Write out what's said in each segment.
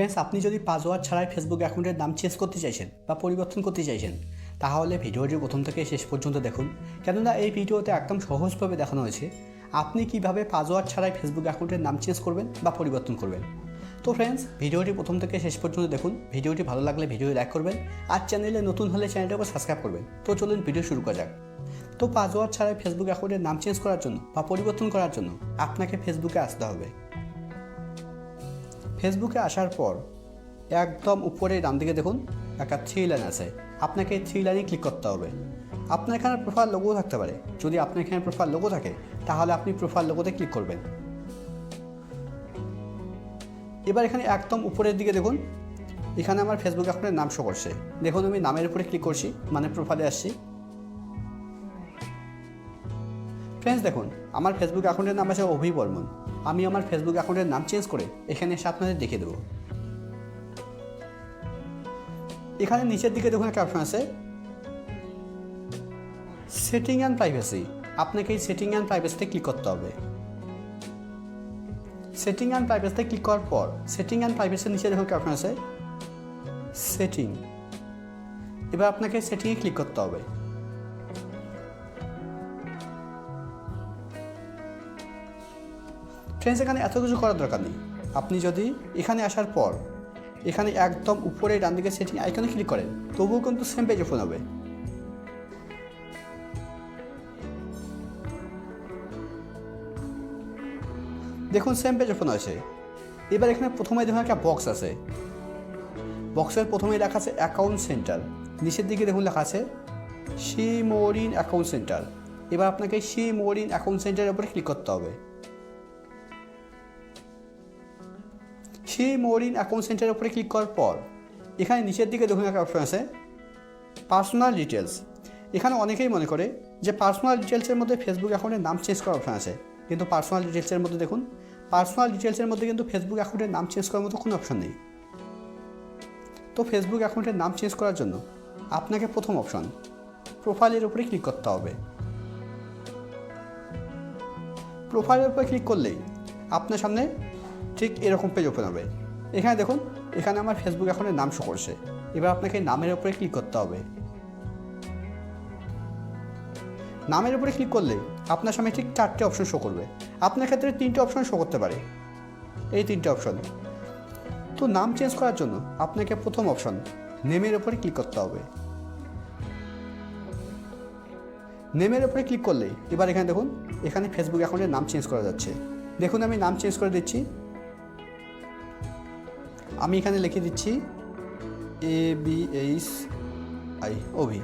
Friends আপনি যদি password ছাড়াই ফেসবুক অ্যাকাউন্টের নাম চেঞ্জ করতে চাইছেন বা পরিবর্তন করতে চাইছেন, তাহলে ভিডিওটি প্রথম থেকে শেষ পর্যন্ত দেখুন। কেননা এই ভিডিওতে একদম সহজভাবে দেখানো হয়েছে আপনি কীভাবে পাসওয়ার্ড ছাড়াই ফেসবুক অ্যাকাউন্টের নাম চেঞ্জ করবেন বা পরিবর্তন করবেন। তো ফ্রেন্ডস ভিডিওটি প্রথম থেকে শেষ পর্যন্ত দেখুন। ভিডিওটি ভালো লাগলে ভিডিও লাইক করবেন আর চ্যানেলে নতুন হলে চ্যানেলটাকে সাবস্ক্রাইব করবেন। তো চলুন ভিডিও শুরু করা যাক। তো পাসওয়ার্ড ছাড়াই ফেসবুক অ্যাকাউন্টের নাম চেঞ্জ করার জন্য বা পরিবর্তন করার জন্য আপনাকে ফেসবুকে আসতে হবে। ফেসবুকে আসার পর একদম উপরে ডান দিকে দেখুন একটা থ্রি লাইন আছে। আপনাকে থ্রি লাইনে ক্লিক করতে হবে। আপনার এখানে প্রোফাইল লোগো থাকতে পারে। যদি আপনার এখানে প্রোফাইল লোগো থাকে, তাহলে আপনি প্রোফাইল লোগোতে ক্লিক করবেন। এবার এখানে একদম উপরের দিকে দেখুন, এখানে আমার ফেসবুক অ্যাকাউন্টের নাম শো করছে। দেখুন আমি নামের উপরে ক্লিক করছি মানে প্রোফাইলে আসছি। ফ্রেন্ডস দেখুন, আমার ফেসবুক অ্যাকাউন্টের নাম আছে অভি বর্মন। আমি আমার ফেসবুক অ্যাকাউন্টের নাম চেঞ্জ করে এখানে এসে আপনাদের দেখে দেবো। এখানে নিচের দিকে দেখুন একটা অপশন আছে। সেটিং অ্যান্ড প্রাইভেসি আপনাকে এই সেটিং অ্যান্ড প্রাইভেসিতে ক্লিক করতে হবে। সেটিং অ্যান্ড প্রাইভেসিতে ক্লিক করার পর সেটিং অ্যান্ড প্রাইভেসির নিচে দেখুন অপশন আছে। সেটিং এবার আপনাকে সেটিংয়ে ক্লিক করতে হবে। ফ্রেন্ডস এখানে এত কিছু করার দরকার নেই। আপনি যদি এখানে আসার পর, এখানে একদম উপরে ডান দিকে সেটিং আইকনে ক্লিক করেন, তবুও কিন্তু সেম পেজ ফোন হবে। দেখুন সেম পেজ ওপেন আছে এবার এখানে প্রথমে দেখুন একটা বক্স আছে। বক্সের প্রথমে লেখা আছে অ্যাকাউন্ট সেন্টার নিচের দিকে দেখুন লেখা আছে সি মোরিন অ্যাকাউন্ট সেন্টার এবার আপনাকে সি মোরিন অ্যাকাউন্ট সেন্টারের উপরে ক্লিক করতে হবে। সেই মোরিন অ্যাকাউন্ট সেন্টারের উপরে ক্লিক করার পর, এখানে নিচের দিকে দেখুন একটা অপশন আছে পার্সোনাল ডিটেলস এখানে অনেকেই মনে করে যে পার্সোনাল ডিটেলসের মধ্যে ফেসবুক অ্যাকাউন্টের নাম চেঞ্জ করার অপশন আছে, কিন্তু পার্সোনাল ডিটেলসের মধ্যে দেখুন পার্সোনাল ডিটেলসের মধ্যে কিন্তু ফেসবুক অ্যাকাউন্টের নাম চেঞ্জ করার মতো কোনো অপশন নেই। তো ফেসবুক অ্যাকাউন্টের নাম চেঞ্জ করার জন্য আপনাকে প্রথম অপশন প্রোফাইলের উপরে ক্লিক করতে হবে। প্রোফাইলের উপরে ক্লিক করলেই আপনার সামনে ঠিক এরকম পেজ ওপেন হবে। এখানে দেখুন, এখানে আমার ফেসবুক অ্যাকাউন্টের নাম শো করছে। এবার আপনাকে নামের উপরে ক্লিক করতে হবে। নামের উপরে ক্লিক করলে আপনার সামনে ঠিক চারটে অপশন শো করবে। আপনার ক্ষেত্রে তিনটে অপশন শো করতে পারে। এই তিনটে অপশন তো নাম চেঞ্জ করার জন্য আপনাকে প্রথম অপশন নেমের উপরে ক্লিক করতে হবে। নেমের উপরে ক্লিক করলে এবার এখানে দেখুন, এখানে ফেসবুক অ্যাকাউন্টের নাম চেঞ্জ করা যাচ্ছে। দেখুন আমি নাম চেঞ্জ করে দিচ্ছি। আমি এখানে লিখে দিচ্ছি এ বি এইচ আই ওভি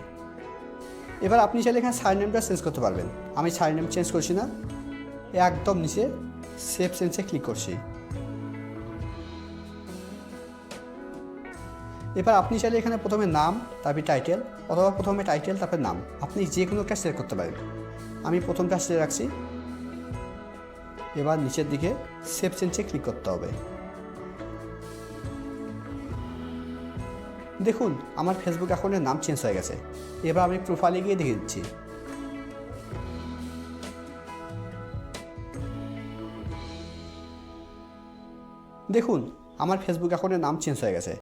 এবার আপনি চাইলে এখানে সাইড নেমটা চেঞ্জ করতে পারবেন। আমি সাইড নেম চেঞ্জ করছি না। একদম নিচে সেভ সেন্সে ক্লিক করছি। এবার আপনি চাইলে এখানে প্রথমে নাম, তারপরে টাইটেল অথবা প্রথমে টাইটেল তারপরে নাম। আপনি যে কোনো একটা সিলেক্ট করতে পারেন। আমি প্রথমটা সিলেক্ট রাখছি। এবার নিচের দিকে সেভ চেঞ্জে ক্লিক করতে হবে। দেখুন, আমার ফেসবুক অ্যাকাউন্টের নাম চেঞ্জ হয়ে গেছে। এবার আমি প্রোফাইলে গিয়ে দেখে দিচ্ছি। দেখুন, আমার ফেসবুক অ্যাকাউন্টের নাম চেঞ্জ হয়ে গেছে।